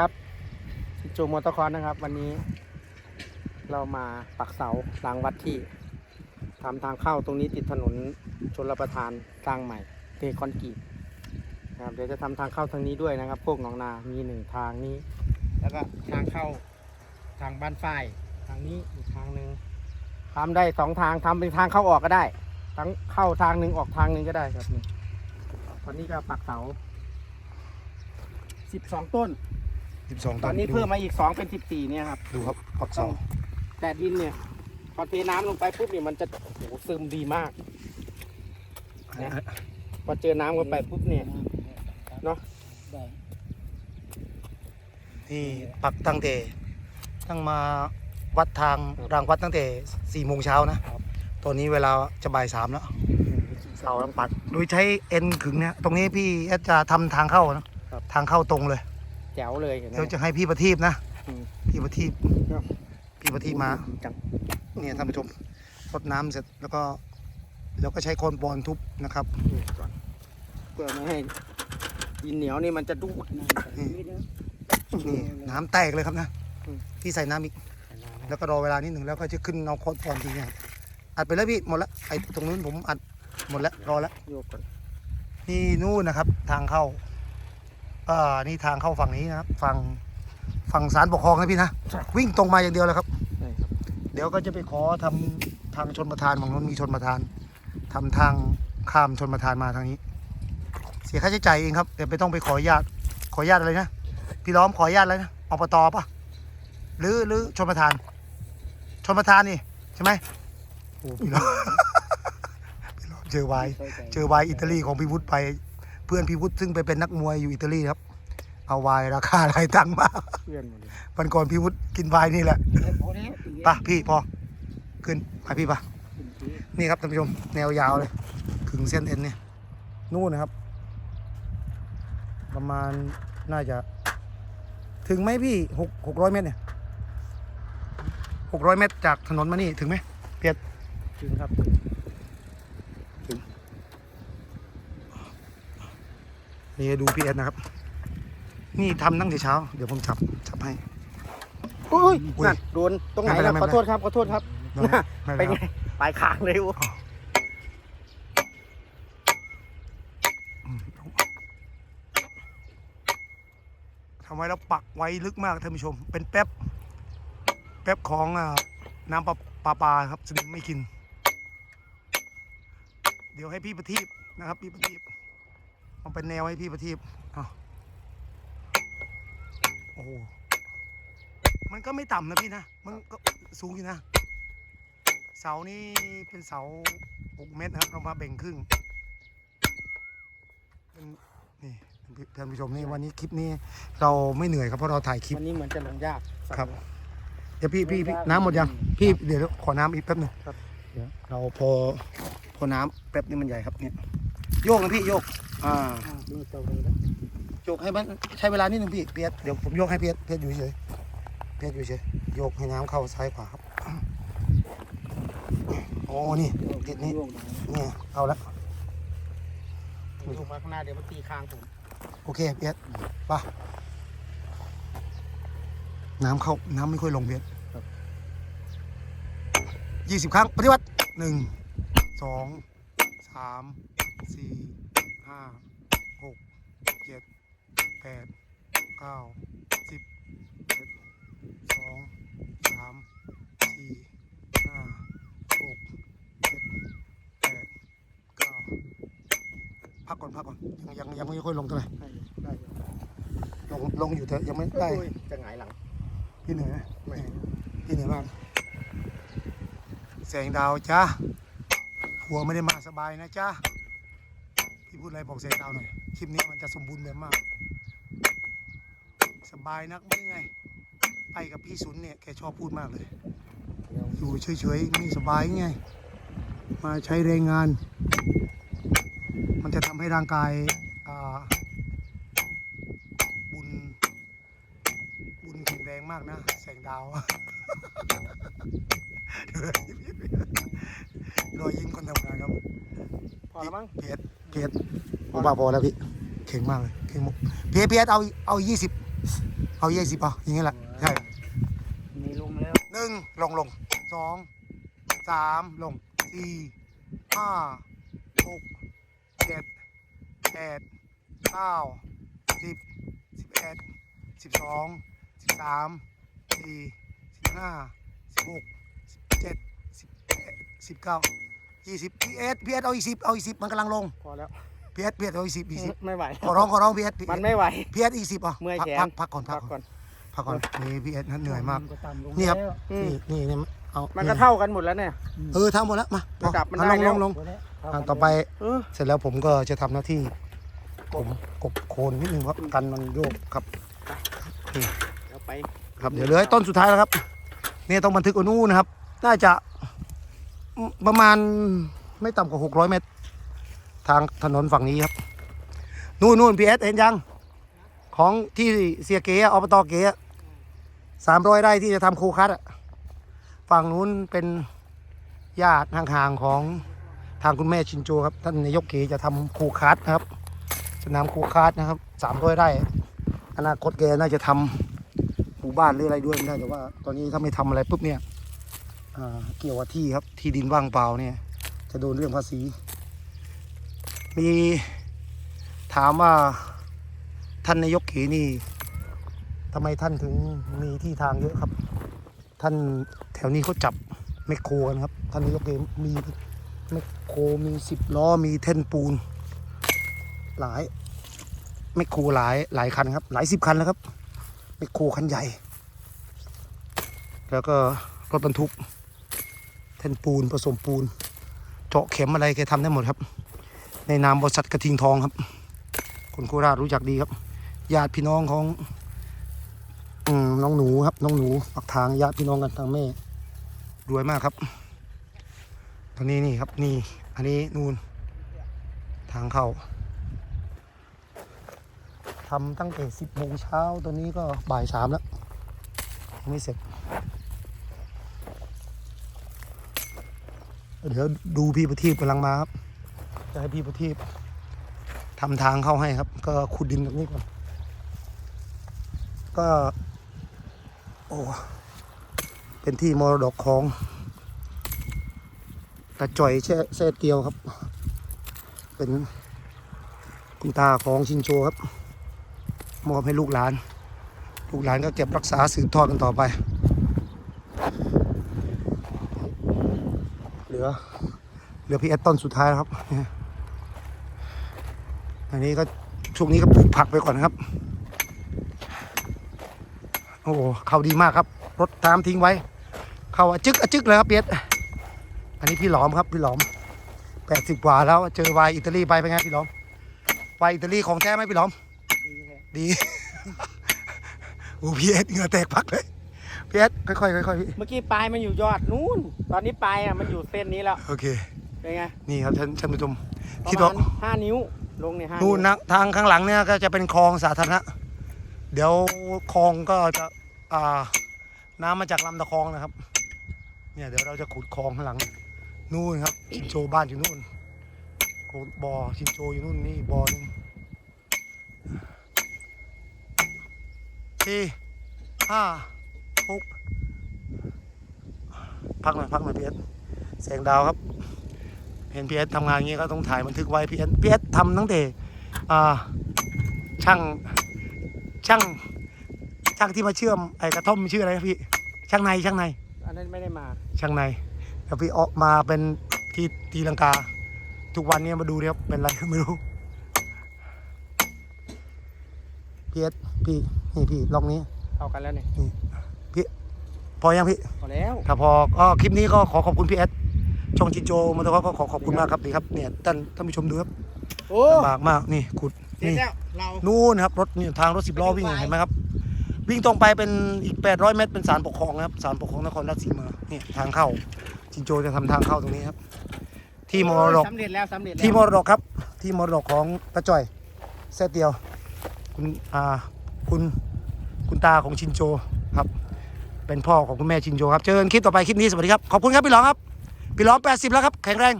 ครับจูมอเตอร์คอร์นะครับ วันนี้เรามาปักเสาหลังวัดที่ทำทางเข้าตรงนี้ติดถนนชนรประทานสร้างใหม่เทคอนกรีตนะครับเดี๋ยวจะทำทางเข้าทางนี้ด้วยนะครับพวกหนองนา มีหนึ่งทางนี้ แล้วก็ทางเข้าทางบ้านฝ้ายทางนี้อีกทางหนึ่งทำได้สองทางทำเป็นทางเข้าออกก็ได้ ทั้งเข้าทางหนึ่งออกทางหนึ่งก็ได้ครับนี่ตอนนี้ก็ปักเสาสิบสองต้น สิบสองตอนนี้เพิ่มมาอีกสองเป็นสิบสี่เนี่ยครับดูครับปักเสาแต่ดินเนี่ยพอเทน้ำลงไปปุ๊บเนี่ยมันจะโอ้โหซึมดีมากนะพอเจอน้ำเข้าไปปุ๊บเนี่ยเนาะนี่ปักตั้งแต่ตั้งมาวัดทางรางวัดตั้งแต่สี่โมงเช้านะตอนนี้เวลาจะบ่ายสามแล้วเสาต้องปัดโดยใช้เอ็นขึงเนี่ย ตรงนี้พี่แอดจะทำทางเข้านะครับทางเข้าตรงเลย แจ๋วเลยเห็นไหม เดี๋ยวจะให้พี่ประทีปนะ อืมพี่ประทีปครับ พี่ประทีปมา จังเนี่ยท่านผู้ชมรดน้ำเสร็จแล้วก็แล้วก็ใช้โคนบอลทุบนะครับ นี่ก่อนเพื่อไม่ให้ดินเหนียวนี่มันจะดูดน้ำนี่นี่น้ำแตกเลยครับนะอืมพี่ใส่น้ำอีก แล้วก็รอเวลานิดหนึ่งแล้วก็จะขึ้นเอาโคนบอลทีเนี่ยอัดไปแล้วพี่หมดแล้วไอ้ตรงนู้นผมอัดหมดแล้วรอแล้วโยกก่อนนี่นู่นนะครับ ทางเข้า อ่านี่ทางเข้าฝั่งนี้นะครับ ฝั่งฝั่งสารปกครองนะพี่นะ วิ่งตรงมาอย่างเดียวเลยครับใช่ครับเดี๋ยวก็จะไปขอทำทางชนประทานฝั่งนู้นมีชนประทานทำทางข้ามชนประทานมาทางนี้ เสียค่าใช้จ่ายเองครับเดี๋ยวไปต้องไปขออนุญาตขออนุญาตอะไรนะพี่ล้อมขออนุญาตอะไรนะอบตปะหรือหรือชนประทาน ชนประทานนี่ใช่ไหมโอ้พี่ล้อมพี่ล้อมเจอวายเจอไวน์อิตาลีของพี่วุฒิไปเพื่อนพี่วุฒิซึ่งไปเป็นนักมวยอยู่อิตาลีครับ เอาไวน์ราคาหลายตังค์มากเพื่อนหมดเลยวันก่อนพี่วุฒิกินไวน์นี่แหละไปะพี่พอขึ้นไปพี่ปะนี่ครับท่านผู้ชมแนวยาวเลยขึงเส้นเอ็นเนี่ยนู่นนะครับ ประมาณน่าจะ ถึงไหมพี่หกหกร้อยเมตรเนี่ยหกร้อยเมตรจากถนนมานี่ถึงไหมจริงครับ นี่ดูพีเอสนะครับ นี่ทำตั้งแต่เช้า เดี๋ยวผมจับจับให้โอ้ยอุ้ย นั่นโดนตรงไหนไม่เป็นไรครับไม่ขเป็นไรอโทษครับขอโทษครับไม่เป็นเป็นไงไรปลายคางเลยอู้ทำไว้แล้วปักไว้ลึกมากท่านผู้ชม เป็นแป๊บ แป๊บของอ่าน้ำปลาปลาปลาครับสนิมไม่กิน เดี๋ยวให้พี่ประทีปนะครับ พี่ประทีป เอาเป็นแนวให้พี่ประทีปเอาโอ้โห มันก็ไม่ต่ำนะพี่นะ มันก็สูงอยู่นะ เสานี่เป็นเสาหกเมตรนะครับเรามาแบ่งครึ่งเป็นนี่ท่านผู้ชมนี่วันนี้คลิปนี้เราไม่เหนื่อยครับเพราะเราถ่ายคลิปวันนี้เหมือนจะลงยากครับ เดี๋ยวพี่พี่พี่น้ำหมดยัง พี่เดี๋ยวขอน้ำอีกแป๊บหนึงครับเดี๋ยวเราพอพอน้ำแป๊บนี้มันใหญ่ครับเนี่ยโยกนะพี่โยก อ่าอ่านี่เจ้าเลยนะโยกให้มันใช้เวลานิดนึงพี่เพียรเดี๋ยวผมโยกให้เพียรเพียรอยู่เฉยเพียรอยู่เฉยโยกให้น้ำเข้าซ้ายขวาครับโอ้นี่ติดนี่โยกหน่อยเนี่ยเอาละโยกมาข้างหน้าเดี๋ยวมันตีคางผมโอเคเพียรไปน้ำเข้าน้ำไม่ค่อยลงเพียรยี่สิบครั้งปฏิวัติหนึ่งสองสามสี่ ห้าหกเจ็ดแปดเก้าสิบเอ็ดสองสามสี่ห้าหกเจ็ดแปดเก้าพักก่อนพักก่อนยังยังยังไม่ค่อยลงเท่าไหร่ให้ได้อยู่ลงลงอยู่แต่ยังไม่ได้โอ้ยจะหงายหลังพี่เหนื่อยไหมไม่พี่เหนื่อยมากแสงดาวจ้าหัวไม่ได้มาสบายนะจ้า พี่พูดอะไรบอกแสงดาวหน่อยคลิปนี้มันจะสมบูรณ์แบบมาก สบายนักไม่ไง ไปกับพี่สุนเนี่ยแกชอบพูดมากเลยเดี๋ยวอยู่เฉยๆไม่สบายไง มาใช้แรงงาน มันจะทำให้ร่างกายอ่าบุญ บุญแข็งแรงมากนะ แสงดาวรอยยิ้มคนทำงานครับพอแล้วมั้งเพียร เพียรผมว่าพอแล้วพี่เข่งมากเลยเข่งมุกเพียรเพียรเอาเอายี่สิบเอายี่สิบเอาอย่างงี้แหละใช่มีลงแล้วหนึ่งลงลงสองสามลงสี่ห้าหกเจ็ดแปดเก้าสิบสิบเอ็ดสิบสองสิบสามสี่สิบห้าสิบหกสิบเจ็ดสิบแปดสิบเก้า ยี่สิบพีเอสพีเอสเอาอีกสิบเอาอีกสิบมันกำลังลงพอแล้วพีเอสพีเอสเอาอีกสิบอีกสิบไม่ไหวขอร้องขอร้องพีเอสมันไม่ไหวพีเอสอีกสิบอะเมื่อยแขนพักพักก่อนพัพักกก่ก่ออนนพักก่อนนี่พีเอสเหนื่อยมากก็ต่ำลงนี่ครับแล้วอืมนี่นี่นี่เอามันนี่ก็เท่ากันหมดแล้วเนี่ยเออทำหมดแล้วมาระดับมันอะได้ลงแล้ลวงลงตัวเนี้ยเท่าอะกันต่อไปเออเสร็จแล้วผมก็จะทำหน้าที่กบกบโคนนิดนึงครับกันมันโยกครับเดี๋ยวไปครับเดี๋ยวเหลือให้ต้นสุดท้ายแล้วครับเนี่ยต้องบันทึกอนู่นนะครับ น่าจะอืม ประมาณไม่ต่ำกว่าหกร้อยเมตร ทางถนนฝั่งนี้ครับ นู่นนู่นพีเอสเห็นยัง ของที่เสียเก๋อะอบตเก๋สามร้อยไร่ที่จะทำโคคัสอะฝั่งนู้นเป็นญาติห่างๆของทางคุณแม่ชินโจครับ ท่านนายกเก๋จะทำโคคัสนะครับ สนามโคคัสนะครับสามร้อยไร่ อนาคตแกน่าจะทำหมู่บ้านหรืออะไรด้วยไม่ได้แต่ว่า ตอนนี้ถ้าไม่ทำอะไรปุ๊บเนี่ย เกี่ยวกับที่ครับ ที่ดินว่างเปล่าเนี่ย จะโดนเรื่องภาษี มีถามว่าท่านนายกเขนี่ทำไมท่านถึงมีที่ทางเยอะครับ ท่านแถวนี้เขาจับแมคโครกันครับ ท่านนายกเขมีแมคโครมีสิบล้อมีแท่นปูน หลายแมคโครหลายหลายคันครับ หลายสิบคันแล้วครับแมคโครคันใหญ่ แล้วก็รถบรรทุก แท่นปูนผสมปูน เจาะเข็มอะไรแกทำได้หมดครับ ในนามบริษัทกระทิงทองครับ คนโคราชรู้จักดีครับญาติพี่น้องของอน้องหนูครับ น้องหนูปักทางญาติพี่น้องกันทางแม่รวยมากครับตอนนี้นี่ครับนี่ อันนี้นูนทางเข้าทำตั้งแต่สิบโมงเช้าตอนนี้ก็บ่ายสามแล้วยังไม่เสร็จ เดี๋ยวดูพี่ประทีปกำลังมาครับ จะให้พี่ประทีปทำทางเข้าให้ครับ ก็ขุดดินตรงนี้ก่อน ก็ โอ้เป็นที่มรดกของตาจ่อยแช่แซ่เตียวครับ เป็นคุณตาของชินโจครับ มอบให้ลูกหลาน ลูกหลานก็เก็บรักษาสืบทอดกันต่อไป เห ลือ เหลือพี่แอดต้นสุดท้ายแล้วครับอันนี้ก็ช่วงนี้ก็ปลูกผักไปก่อนนะครับ โอ้โหเข้าดีมากครับ รถตามทิ้งไว้ เข้าอะจึกอะจึกเลยครับเปียดอันนี้พี่หลอมครับพี่หลอมแปดสิบกว่าแล้วเจอไวน์อิตาลีไปเป็นไงพี่หลอมไวน์อิตาลีของแท้ไหมพี่หลอม ดีโอ้พี่เอ็ดเหงื่อแตกพักเลย พี่เอ็ดค่อยๆค่อยๆพี่ เมื่อกี้ปลายมันอยู่ยอดนู้น ตอนนี้ปลายอะมันอยู่เส้นนี้แล้ว โอเค เป็นไงนี่ครับท่านท่านผู้ชมประคิดมาว่าณห้านิ้ว ลงเนี่ยห้านู่นิ้นวนะทางข้างหลังเนี่ยก็จะเป็นคลองสาธารณะ เดี๋ยวคลองก็จะอ่าน้ำมาจากลำตะคองนะครับ เนี่ยเดี๋ยวเราจะขุดคลองข้างหลัง นู่นครับชินโจบ้านอยู่นู่นโกบ่อชินโจอยู่นู่นนี่บ่อหนึงสี่ห้า หกพักหน่อยพักหน่อยพีเอสแสงดาวครับ เห็นพีเอสทำงานอย่างนี้ก็ต้องถ่ายบันทึกไว้พีเอสพีเอสทำตั้งแต่อ่าช่างช่างช่างที่มาเชื่อมไอ้กระท่อมชื่ออะไรนะพี่ ช่างในช่างในอันนั้นไม่ได้มา ช่างในแล้วพี่ออกมาเป็นที่ตีลังกา ทุกวันนี้มาดูเนี่ยครับเป็นอะไรก็ไม่รู้พีเอสพี่นี่พี่ลองนี้เข้ากันแล้วเนี่ย พอยังพี่ พอแล้วถ้าพอก็คลิปนี้ก็ขอขอบคุณพี่เอสช่องจินโจมอเตอร์คอร์ก็ขอขอบคุณมากครับนี่ครับเนี่ยท่านท่านผู้ชมดูครับโอ้ลำบากมากนี่ขุดเสร็จนี่แล้วเรานู่นครับรถนี่ทางรถสิบล้อวิ่งไปดูไว้เห็นไหมครับวิ่งตรงไปเป็นอีก 800 เมตรเป็นศาลปกครองนะครับศาลปกครองนครราชสีมานี่ทางเข้าจินโจจะทำทางเข้าตรงนี้ครับ ที่มรดกสำเร็จแล้วสำเร็จแล้วที่มรดกครับ ที่มรดกของตาจ่อยแซ่เตียว คุณอ่าคุณคุณตาของชินโจครับ เป็นพ่อของคุณแม่ชินโจครับ เจอกันคลิปต่อไปคลิปนี้สวัสดีครับ ขอบคุณครับพี่หลองครับ พี่หลอง80 แล้วครับ แข็งแรง